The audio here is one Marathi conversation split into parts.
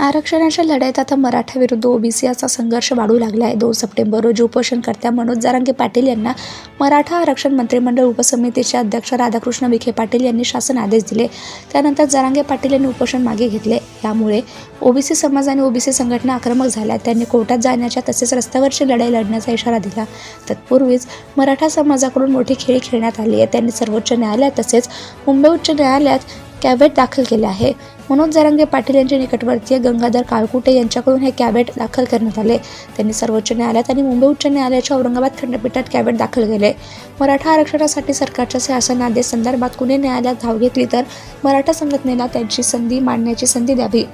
आरक्षणाच्या लढाईत आता मराठा विरुद्ध ओबीसी असा संघर्ष वाढू लागला आहे. दोन सप्टेंबर रोजी उपोषणकर्त्या मनोज जारांगे पाटील यांना मराठा आरक्षण मंत्रिमंडळ उपसमितीचे अध्यक्ष राधाकृष्ण विखे पाटील यांनी शासन आदेश दिले. त्यानंतर जारांगे पाटील यांनी उपोषण मागे घेतले. यामुळे ओबीसी समाज आणि ओबीसी संघटना आक्रमक झाल्या. त्यांनी कोर्टात जाण्याच्या तसेच रस्त्यावरची लढाई लढण्याचा इशारा दिला. तत्पूर्वीच मराठा समाजाकडून मोठी खेळी खेळण्यात आली आहे. त्यांनी सर्वोच्च न्यायालयात तसेच मुंबई उच्च न्यायालयात कॅबेट दाखल केले आहे. मनोज जरांगे पाटील यांचे निकटवर्तीय गंगाधर काळकुटे यांच्याकडून हे कॅबेट दाखल करण्यात आले. त्यांनी सर्वोच्च न्यायालयात आणि मुंबई उच्च न्यायालयाच्या औरंगाबाद खंडपीठात कॅबेट दाखल केले. मराठा आरक्षणासाठी सरकारच्या शासनादेश संदर्भात कुणी न्यायालयात धाव घेतली तर मराठा संघटनेला त्यांची संधी मांडण्याची संधी द्यावी.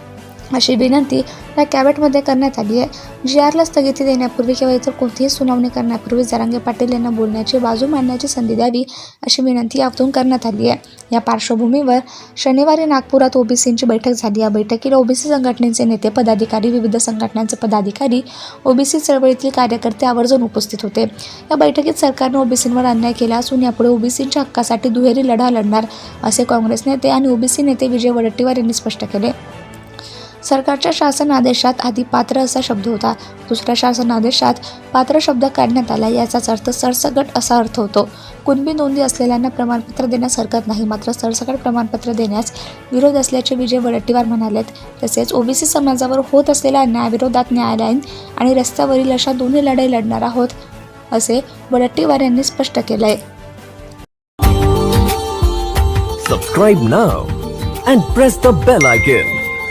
अशी विनंती या कॅबेटमध्ये करण्यात आली आहे. जी आरला स्थगिती देण्यापूर्वी किंवा इतर कोणतीही सुनावणी करण्यापूर्वी जरांगे पाटील यांना बोलण्याची बाजू मांडण्याची संधी द्यावी अशी विनंती यातून करण्यात आली आहे. या पार्श्वभूमीवर शनिवारी नागपुरात ओबीसींची बैठक झाली. या बैठकीला ओबीसी संघटनेचे नेते पदाधिकारी विविध संघटनांचे पदाधिकारी ओबीसी चळवळीतील कार्यकर्ते आवर्जून उपस्थित होते. या बैठकीत सरकारने ओबीसींवर अन्याय केला असून यापुढे ओबीसींच्या हक्कासाठी दुहेरी लढा लढणार असे काँग्रेस नेते आणि ओबीसी नेते विजय वडट्टीवार यांनी स्पष्ट केले. सरकारच्या शासन आदेशात आधी पात्र असा शब्द होता. दुसऱ्या शासन आदेशात पात्र शब्द काढण्यात आला याचाच अर्थ सरसकट असा अर्थ होतो. कुणबी नोंदी असलेल्यांना प्रमाणपत्र देण्यास हरकत नाही मात्र सरसकट प्रमाणपत्र देण्यास विरोध असल्याचे विजय वडट्टीवार म्हणालेत. तसेच ओबीसी समाजावर होत असलेल्या अन्यायाविरोधात न्यायालयीन आणि रस्त्यावरील अशा दोन्ही लढाई लढणार आहोत असे वडट्टीवार यांनी स्पष्ट केलं आहे Subscribe now and press the bell.